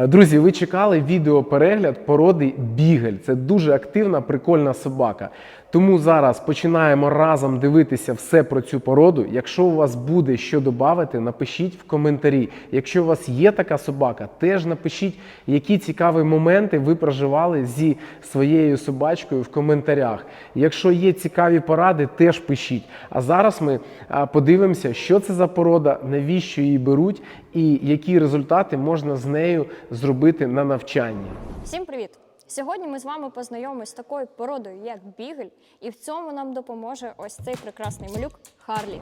Е, Друзі, ви чекали відеоперегляд породи Бігель. Це дуже активна, прикольна собака. Тому зараз починаємо разом дивитися все про цю породу. Якщо у вас буде що додати, напишіть в коментарі. Якщо у вас є така собака, теж напишіть, які цікаві моменти ви проживали зі своєю собачкою в коментарях. Якщо є цікаві поради, теж пишіть. А зараз ми подивимося, що це за порода, навіщо її беруть і які результати можна з нею зробити на навчанні. Всім привіт! Сьогодні ми з вами познайомимось з такою породою, як бігель, і в цьому нам допоможе ось цей прекрасний малюк Харлі.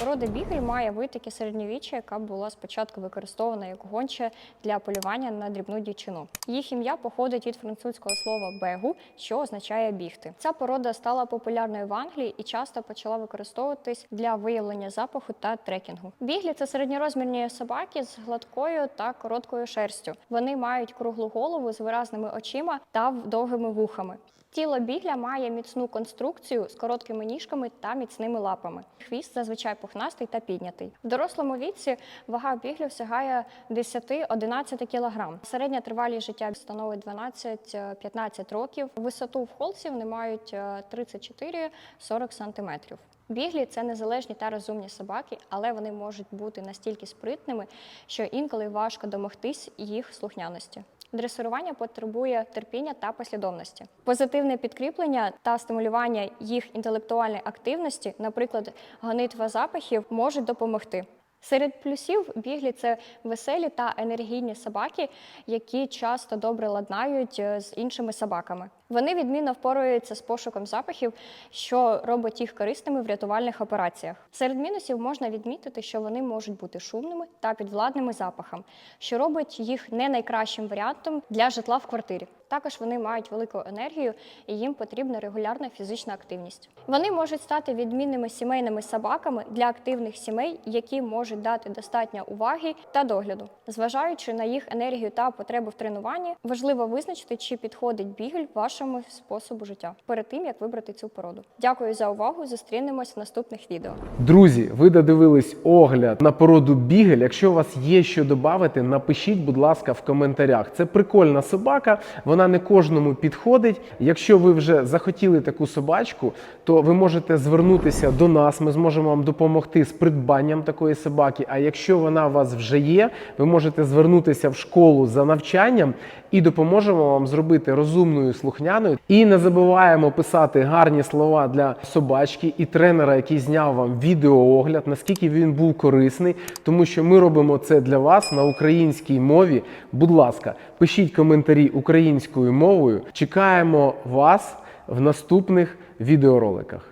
Порода бігель має витоки середньовіччя, яка була спочатку використована як гонча для полювання на дрібну дівчину. Їх ім'я походить від французького слова бегу, що означає бігти. Ця порода стала популярною в Англії і часто почала використовуватись для виявлення запаху та трекінгу. Біглі це середньорозмірні собаки з гладкою та короткою шерстю. Вони мають круглу голову з виразними очима та довгими вухами. Тіло бігля має міцну конструкцію з короткими ніжками та міцними лапами. Хвіст зазвичай пухнастий та піднятий. В дорослому віці вага біглів сягає 10-11 кг. Середня тривалість життя становить 12-15 років. Висоту в холці вони мають е, 34-40 см. Біглі це незалежні та розумні собаки, але вони можуть бути настільки спритними, що інколи важко домогтись їх слухняності. Дресирування потребує терпіння та послідовності. Позитивне підкріплення та стимулювання їх інтелектуальної активності, наприклад, гонитва запахів, можуть допомогти. Серед плюсів біглі це веселі та енергійні собаки, які часто добре ладнають е, з іншими собаками. Вони відмінно впораються з пошуком запахів, що робить їх корисними в рятувальних операціях. Серед мінусів можна відмітити, що вони можуть бути шумними та підвладними запахам, що робить їх не найкращим варіантом для житла в квартирі. Також вони мають велику енергію і їм потрібна регулярна фізична активність. Вони можуть стати відмінними сімейними собаками для активних сімей, які можуть дати достатньо уваги та догляду. Зважаючи на їх енергію та потребу в тренуванні, важливо визначити, чи підходить бігель вашому способу життя перед тим як вибрати цю породу. Дякую за увагу. Зустрінемось в наступних відео. Друзі, ви додивились огляд на породу бігель. Якщо у вас є що додати, напишіть, будь ласка, в коментарях. Це прикольна собака, вона не кожному підходить. Якщо ви вже захотіли таку собачку, то ви можете звернутися до нас. Ми зможемо вам допомогти з придбанням такої собаки. А якщо вона у вас вже є, ви можете звернутися в школу за навчанням і допоможемо вам зробити розумною слухняною. І не забуваємо писати гарні слова для собачки і тренера, який зняв вам відеоогляд, наскільки він був корисний, тому що ми робимо це для вас на українській мові. Будь ласка, пишіть коментарі українською мовою. Чекаємо вас в наступних відеороликах.